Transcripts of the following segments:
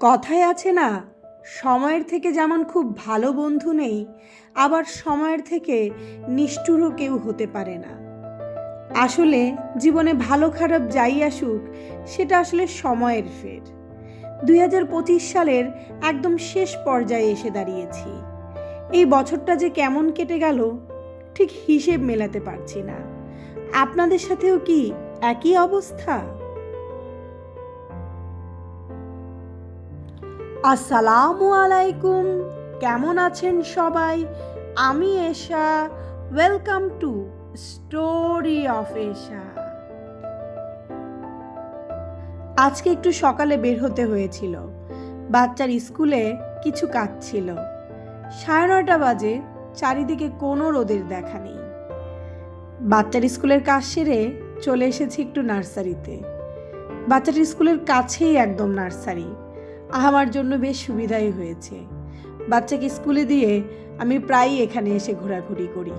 কথায় আছে না, সময়ের থেকে যেমন খুব ভালো বন্ধু নেই, আবার সময়ের থেকে নিষ্ঠুরও কেউ হতে পারে না। আসলে জীবনে ভালো খারাপ যাই আসুক, সেটা আসলে সময়ের ফের। দুই হাজার পঁচিশ সালের একদম শেষ পর্যায়ে এসে দাঁড়িয়েছি। এই বছরটা যে কেমন কেটে গেল, ঠিক হিসেব মেলাতে পারছি না। আপনাদের সাথেও কি একই অবস্থা? আসসালামু আলাইকুম। কেমন আছেন সবাই? আমি Esha. Welcome to story of Esha আজকে একটু সকালে বের হতে হয়েছিল। বাচ্চার স্কুলে কিছু কাজ ছিল। সাড়ে নয়টা বাজে, চারিদিকে কোনো রোদের দেখা নেই। বাচ্চার স্কুলের কাজ সেরে চলে এসেছি একটু নার্সারিতে। বাচ্চার স্কুলের কাছেই একদম নার্সারি। আমার জন্য বেশ সুবিধাই হয়েছে। বাচ্চাকে স্কুলে দিয়ে আমি প্রায়ই এখানে এসে ঘোরাঘুরি করি।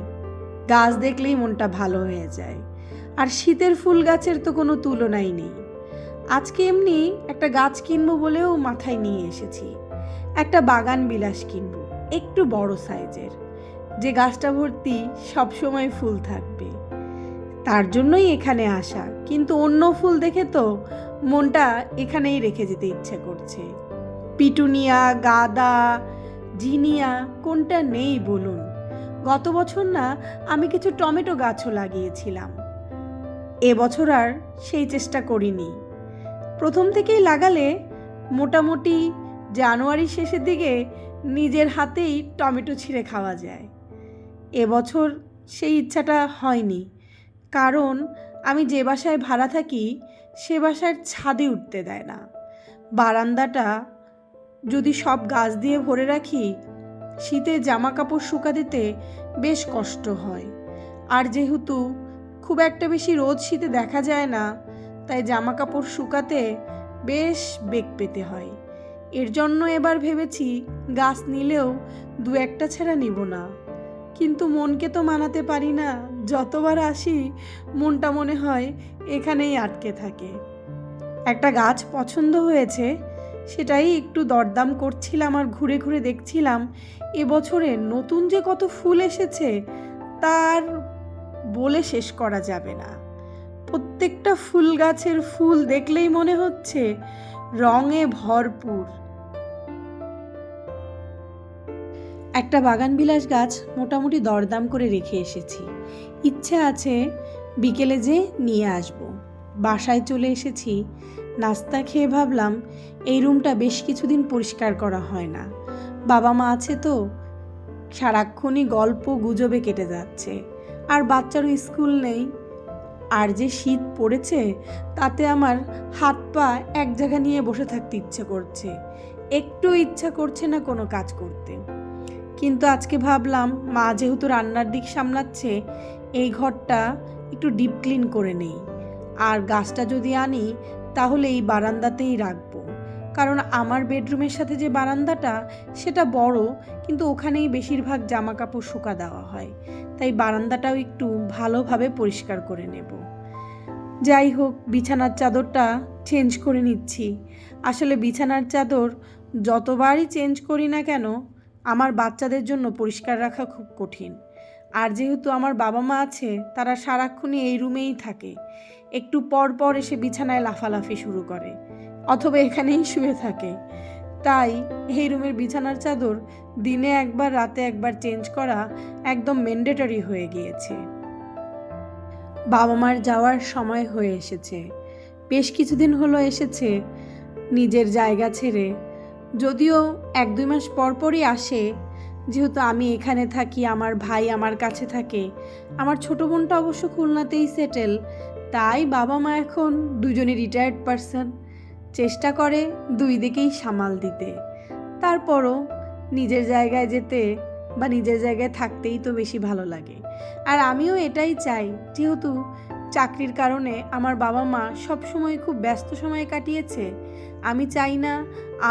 গাছ দেখলেই মনটা ভালো হয়ে যায়। আর শীতের ফুল গাছের তো কোনো তুলনাই নেই। আজকে এমনি একটা গাছ কিনবো বলেও মাথায় নিয়ে এসেছি। একটা বাগান বিলাস কিনবো, একটু বড় সাইজের। যে গাছটা ভর্তি সবসময় ফুল থাকবে। তার জন্যই এখানে আসা। কিন্তু অন্য ফুল দেখে তো মনটা এখানেই রেখে যেতে ইচ্ছে করছে। পিটুনিয়া, গাদা, জিনিয়া, কোনটা নেই বলুন। গত বছর না আমি কিছু টমেটো গাছও লাগিয়েছিলাম। এবছর আর সেই চেষ্টা করিনি। প্রথম থেকেই লাগালে মোটামুটি জানুয়ারি শেষের দিকে নিজের হাতেই টমেটো ছিঁড়ে খাওয়া যায়। এবছর সেই ইচ্ছাটা হয়নি। কারণ আমি যে বাসায় ভাড়া থাকি, সে বাসার ছাদে উঠতে দেয় না। বারান্দাটা যদি সব গাছ দিয়ে ভরে রাখি, শীতে জামা কাপড় শুকা দিতে বেশ কষ্ট হয়। আর যেহেতু খুব একটা বেশি রোদ শীতে দেখা যায় না, তাই জামা কাপড় শুকাতে বেশ বেগ পেতে হয়। এর জন্য এবার ভেবেছি গাছ নিলেও দু একটা ছাড়া নিব না। কিন্তু মনকে তো মানাতে পারি না। যতবার আসি, মনটা মনে হয় এখানেই আটকে থাকে। একটা গাছ পছন্দ হয়েছে, সেটাই একটু দরদাম করছিলাম আর ঘুরে ঘুরে দেখছিলাম। এবছরে নতুন যে কত ফুল এসেছে, তার বলে শেষ করা যাবে না। প্রত্যেকটা ফুল গাছের ফুল দেখলেই মনে হচ্ছে রঙে ভরপুর। একটা বাগান বিলাস গাছ মোটামুটি দরদাম করে রেখে এসেছি। ইচ্ছে আছে বিকেলে যে নিয়ে আসব। বাসায় চলে এসেছি। নাস্তা খেয়ে ভাবলাম, এই রুমটা বেশ কিছুদিন পরিষ্কার করা হয় না। বাবা মা আছে তো, সারাক্ষণই গল্প গুজবে কেটে যাচ্ছে। আর বাচ্চারও স্কুল নেই। আর যে শীত পড়েছে, তাতে আমার হাত পা এক জায়গা নিয়ে বসে থাকতে ইচ্ছে করছে। একটু ইচ্ছা করছে না কোনো কাজ করতে। কিন্তু আজকে ভাবলাম, মা যেহেতু রান্নার দিক সামলাচ্ছে, এই ঘরটা একটু ডিপ ক্লিন করে নেই। আর গাছটা যদি আনি, তাহলে এই বারান্দাতেই রাখব। কারণ আমার বেডরুমের সাথে যে বারান্দাটা, সেটা বড়, কিন্তু ওখানেই বেশিরভাগ জামা কাপড় শুকা দেওয়া হয়। তাই বারান্দাটাও একটু ভালোভাবে পরিষ্কার করে নেব। যাই হোক, বিছানার চাদরটা চেঞ্জ করে নিচ্ছি। আসলে বিছানার চাদর যতবারই চেঞ্জ করি না কেন আমার বাচ্চাদের জন্য পরিষ্কার রাখা খুব কঠিন। আর যেহেতু আমার বাবা মা আছে, তারা সারাক্ষণই এই রুমেই থাকে। একটু পর পর এসে বিছানায় লাফালাফি শুরু করে, অথবা এখানেই শুয়ে থাকে। তাই এই রুমের বিছানার চাদর দিনে একবার, রাতে একবার চেঞ্জ করা একদম ম্যান্ডেটরি হয়ে গিয়েছে। বাবা মার যাওয়ার সময় হয়ে এসেছে। বেশ কিছুদিন হলো এসেছে, নিজের জায়গা ছেড়ে যদিও এক দুই মাস পর পরই আসে, যেহেতু আমি এখানে থাকি, আমার ভাই আমার কাছে থাকে। আমার ছোট বোনটা অবশ্য খুলনাতেই সেটেল তাই বাবা মা এখন দুজনে রিটায়ার্ড পারসন চেষ্টা করে দুই দিকেই সামাল দিতে। তারপরও নিজের জায়গায় যেতে বা নিজের জায়গায় থাকতেই তো বেশি ভালো লাগে। আর আমিও এটাই চাই, যেহেতু চাকরির কারণে আমার বাবা মা সব সময় খুব ব্যস্ত সময় কাটিয়েছে। আমি চাই না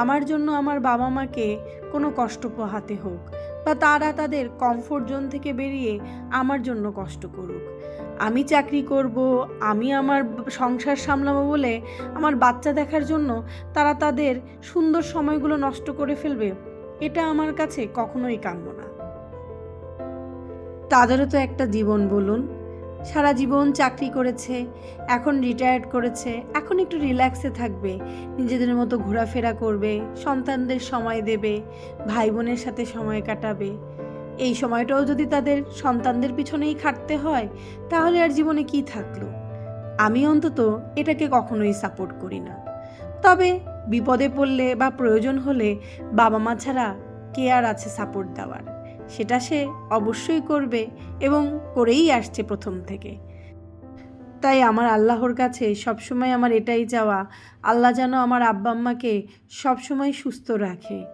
আমার জন্য আমার বাবা মাকে কোনো কষ্ট পোহাতে হোক বা তারা তাদের কমফোর্ট জোন থেকে বেরিয়ে আমার জন্য কষ্ট করুক। আমি চাকরি করব, আমি আমার সংসার সামলাবো বলে আমার বাচ্চা দেখার জন্য তারা তাদের সুন্দর সময়গুলো নষ্ট করে ফেলবে, এটা আমার কাছে কখনোই কাম্য না। তাদেরও তো একটা জীবন বলুন সারা জীবন চাকরি করেছে, এখন রিটায়ার্ড করেছে, এখন একটু রিল্যাক্সে থাকবে, নিজেদের মতো ঘোরাফেরা করবে, সন্তানদের সময় দেবে ভাই বোনের সাথে সময় কাটাবে। এই সময়টাও যদি তাদের সন্তানদের পিছনেই খাটতে হয়, তাহলে আর জীবনে কি থাকল? আমি অন্তত এটাকে কখনোই সাপোর্ট করি না। তবে বিপদে পড়লে বা প্রয়োজন হলে বাবা মা ছাড়া কে আর আছে সাপোর্ট দেওয়ার? সেটা সে অবশ্যই করবে এবং করেই আসছে প্রথম থেকে। তাই আমার আল্লাহর কাছে সবসময় আমার এটাই চাওয়া, আল্লাহ যেন আমার আব্বা আম্মাকে সবসময় সুস্থ রাখে।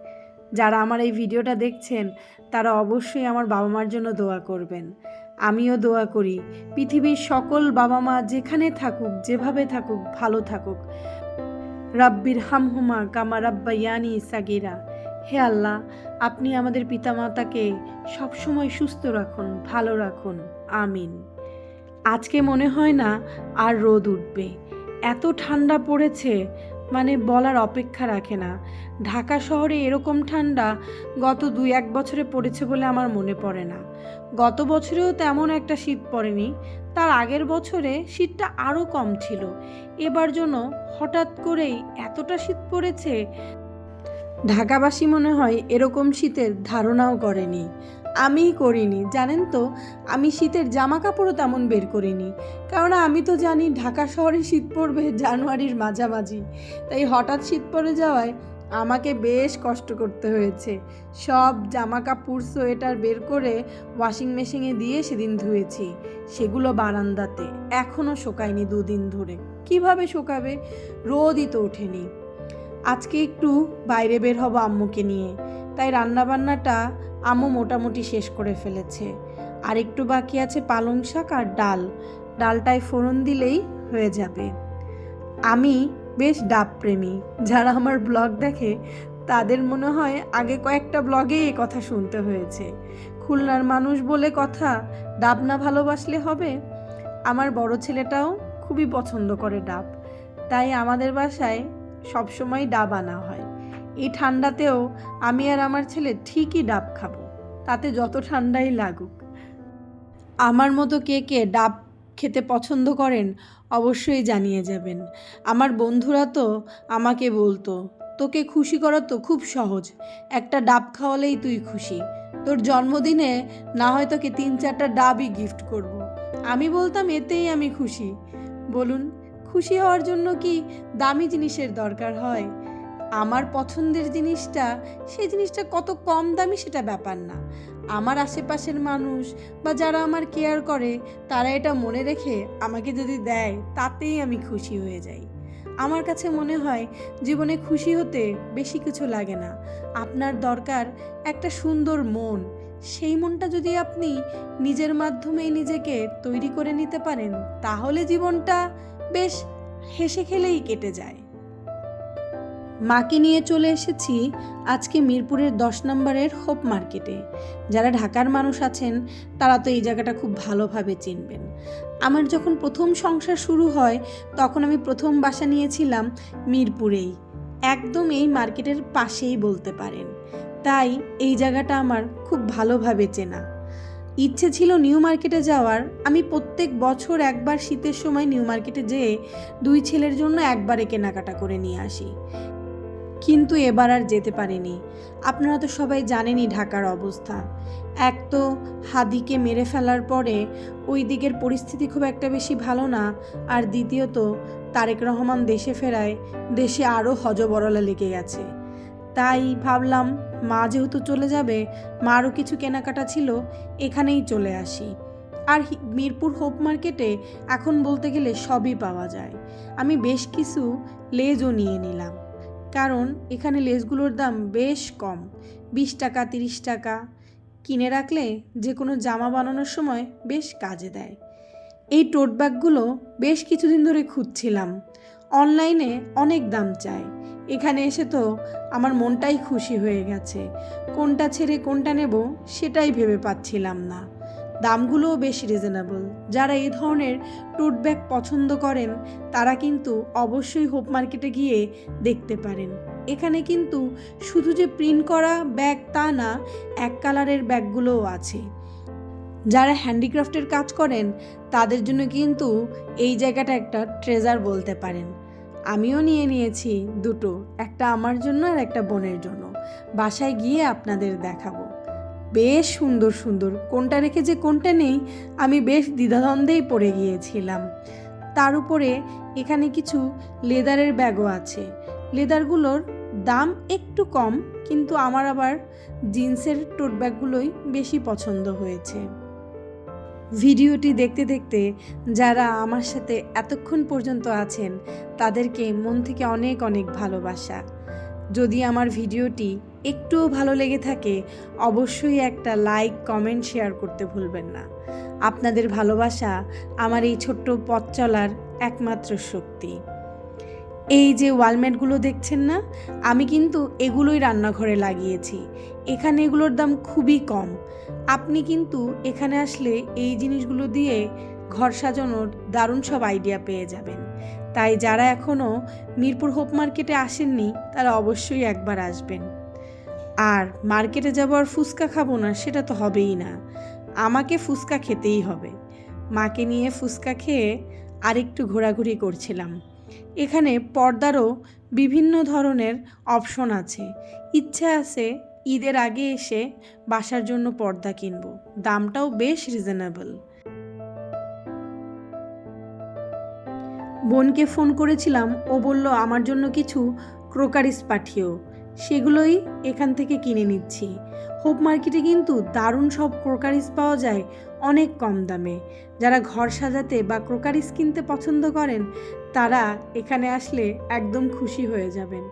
যারা আমার এই ভিডিওটা দেখছেন, তারা অবশ্যই আমার বাবা মার জন্য দোয়া করবেন। আমিও দোয়া করি, পৃথিবীর সকল বাবা মা যেখানে থাকুক, যেভাবে থাকুক, ভালো থাকুক। রাব্বির হামহুমা কামা রাব্বা ইয়ানি সাগিরা। হে আল্লাহ আপনি আমাদের পিতামাতাকে সবসময় সুস্থ রাখুন, ভালো রাখুন। আমিন। আজকে মনে হয় না আর রোদ উঠবে। এত ঠান্ডা পড়েছে মানে বলার অপেক্ষা রাখে না। ঢাকা শহরে এরকম ঠান্ডা গত দুই এক বছরে পড়েছে বলে আমার মনে পড়ে না। গত বছরেও তেমন একটা শীত পড়েনি, তার আগের বছরে শীতটা আরও কম ছিল। এবার জন্য হঠাৎ করেই এতটা শীত পড়েছে ঢাকাবাসী মনে হয় এরকম শীতের ধারণাও করেনি। আমিই করিনি, জানেন তো? আমি শীতের জামা কাপড়ও তেমন বের করিনি। কারণ আমি তো জানি ঢাকা শহরে শীত পড়বে জানুয়ারির মাঝামাঝি। তাই হঠাৎ শীত পড়ে যাওয়ায় আমাকে বেশ কষ্ট করতে হয়েছে। সব জামা কাপড় সোয়েটার বের করে ওয়াশিং মেশিনে দিয়ে সেদিন ধুয়েছি। সেগুলো বারান্দাতে এখনও শোকায়নি দুদিন ধরে। কীভাবে শোকাবে? রোদই তো ওঠেনি। আজকে একটু বাইরে বের হব আম্মুকে নিয়ে। তাই রান্নাবান্নাটা আম্মু মোটামুটি শেষ করে ফেলেছে। আর একটু বাকি আছে পালং শাক আর ডাল। ডালটায় ফোড়ন দিলেই হয়ে যাবে। আমি বেশ ডাব প্রেমী যারা আমার ব্লগ দেখে, তাদের মনে হয় আগে কয়েকটা ব্লগেই এ কথা শুনতে হয়েছে। খুলনার মানুষ বলে কথা, ডাব না ভালোবাসলে হবে? আমার বড় ছেলেটাও খুবই পছন্দ করে ডাব। তাই আমাদের বাসায় সবসময় ডাব আনা হয়। এই ঠান্ডাতেও আমি আর আমার ছেলে ঠিকই ডাব খাব। তাতে যত ঠান্ডাই লাগুক। আমার মতো কে কে ডাব খেতে পছন্দ করেন অবশ্যই জানিয়ে যাবেন। আমার বন্ধুরা তো আমাকে বলতো, তোকে খুশি করা তো খুব সহজ। একটা ডাব খাওয়ালেই তুই খুশি। তোর জন্মদিনে না হয় তোকে তিন চারটা ডাবই গিফট করব। আমি বলতাম, এতেই আমি খুশি। বলুন খুশি হওয়ার জন্য কি দামি জিনিসের দরকার হয়? আমার পছন্দের জিনিসটা, সেই জিনিসটা কত কম দামি সেটা ব্যাপার না। আমার আশেপাশের মানুষ বা যারা আমার কেয়ার করে, তারা এটা মনে রেখে আমাকে যদি দেয়, তাতেই আমি খুশি হয়ে যাই। আমার কাছে মনে হয়, জীবনে খুশি হতে বেশি কিছু লাগে না। আপনার দরকার একটা সুন্দর মন। সেই মনটা যদি আপনি নিজের মাধ্যমেই নিজেকে তৈরি করে নিতে পারেন, তাহলে জীবনটা বেশ হেসে খেলেই কেটে যায়। মাকে নিয়ে চলে এসেছি আজকে মিরপুরের দশ নম্বরের হোপ মার্কেটে। যারা ঢাকার মানুষ আছেন, তারা তো এই জায়গাটা খুব ভালোভাবে চিনবেন। আমার যখন প্রথম সংসার শুরু হয়, তখন আমি প্রথম বাসা নিয়েছিলাম মিরপুরেই। একদম এই মার্কেটের পাশেই বলতে পারেন। তাই এই জায়গাটা আমার খুব ভালোভাবে চেনা। ইচ্ছে ছিল নিউ মার্কেটে যাওয়ার। আমি প্রত্যেক বছর একবার শীতের সময় নিউ মার্কেটে যেয়ে দুই ছেলের জন্য একবারে কেনাকাটা করে নিয়ে আসি। কিন্তু এবার আর যেতে পারিনি। আপনারা তো সবাই জানেনই ঢাকার অবস্থা। এক তো হাদিকে মেরে ফেলার পরে ওই দিকের পরিস্থিতি খুব একটা বেশি ভালো না। আর দ্বিতীয়ত, তারেক রহমান দেশে ফেরায় দেশে আরও হজবরলা লেগে গেছে। তাই ভাবলাম, মা যেহেতু চলে যাবে, মারও কিছু কেনাকাটা ছিল, এখানেই চলে আসি। আর মিরপুর হোপ মার্কেটে এখন বলতে গেলে সবই পাওয়া যায়। আমি বেশ কিছু লেজও নিয়ে নিলাম। কারণ এখানে লেসগুলোর দাম বেশ কম, বিশ টাকা, তিরিশ টাকা। কিনে রাখলে যে কোনো জামা বানানোর সময় বেশ কাজে দেয়। এই টোট ব্যাগগুলো বেশ কিছুদিন ধরে খুঁজছিলাম। অনলাইনে অনেক দাম চায়। এখানে এসে তো আমার মনটাই খুশি হয়ে গেছে। কোনটা ছেড়ে কোনটা নেব সেটাই ভেবে পাচ্ছিলাম না। দামগুলোও বেশ রিজনেবল যারা এই ধরনের টোট ব্যাগ পছন্দ করেন, তারা কিন্তু অবশ্যই হোপ মার্কেটে গিয়ে দেখতে পারেন। এখানে কিন্তু শুধু যে প্রিন্ট করা ব্যাগ তা না, এক কালারের ব্যাগগুলোও আছে। যারা হ্যান্ডিক্রাফটের কাজ করেন, তাদের জন্য কিন্তু এই জায়গাটা একটা ট্রেজার বলতে পারেন। আমিও নিয়ে নিয়েছি দুটো, একটা আমার জন্য আর একটা বোনের জন্য। বাসায় গিয়ে আপনাদের দেখাবো। বেশ সুন্দর সুন্দর। কোনটা রেখে যে কোনটা নেই, আমি বেশ দ্বিধাদ্বন্দ্বেই পড়ে গিয়েছিলাম। তার উপরে এখানে কিছু লেদারের ব্যাগও আছে। লেদারগুলোর দাম একটু কম, কিন্তু আমার আবার জিন্সের টোট ব্যাগগুলোই বেশি পছন্দ হয়েছে। ভিডিওটি দেখতে দেখতে যারা আমার সাথে এতক্ষণ পর্যন্ত আছেন, তাদেরকে মন থেকে অনেক অনেক ভালোবাসা। যদি আমার ভিডিওটি একটুও ভালো লেগে থাকে, অবশ্যই একটা লাইক, কমেন্ট, শেয়ার করতে ভুলবেন না। আপনাদের ভালোবাসা আমার এই ছোট্ট পথ চলার একমাত্র শক্তি। এই যে ওয়ালমেটগুলো দেখছেন না, আমি কিন্তু এগুলোই রান্নাঘরে লাগিয়েছি। এখানে এগুলোর দাম খুবই কম। আপনি কিন্তু এখানে আসলে এই জিনিসগুলো দিয়ে ঘর সাজানোর দারুণ সব আইডিয়া পেয়ে যাবেন। তাই যারা এখনও মিরপুর হোপ মার্কেটে আসেননি, তারা অবশ্যই একবার আসবেন। আর মার্কেটে যাব আর ফুচকা খাব না, সেটা তো হবেই না। আমাকে ফুচকা খেতেই হবে। মাকে নিয়ে ফুচকা খেয়ে আরেকটু ঘোরাঘুরি করছিলাম। এখানে পর্দারও বিভিন্ন ধরনের অপশন আছে। ইচ্ছা আছে ঈদের আগে এসে বাসার জন্য পর্দা কিনবো। দামটাও বেশ রিজনেবল বোনকে ফোন করেছিলাম, ও বলল, আমার জন্য কিছু ক্রোকারিস পাঠিও। সেগুলোই এখান থেকে কিনে নিচ্ছি। হোপ মার্কেটে কিন্তু দারুণ সব ক্রোকারিস পাওয়া যায় অনেক কম দামে। যারা ঘর সাজাতে বা ক্রোকারিস কিনতে পছন্দ করেন, তারা এখানে আসলে একদম খুশি হয়ে যাবেন।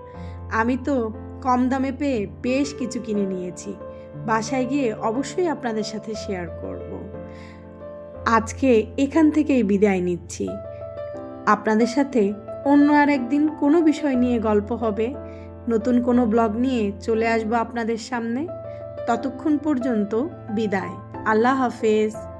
আমি তো কম দামে পেয়ে বেশ কিছু কিনে নিয়েছি। বাসায় গিয়ে অবশ্যই আপনাদের সাথে শেয়ার করব। আজকে এখান থেকেই বিদায় নিচ্ছি। আপনাদের সাথে অন্য আর একদিন কোনো বিষয় নিয়ে গল্প হবে। নতুন কোনো ব্লগ নিয়ে চলে আসব আপনাদের সামনে। ততক্ষণ পর্যন্ত বিদায়। আল্লাহ হাফেজ।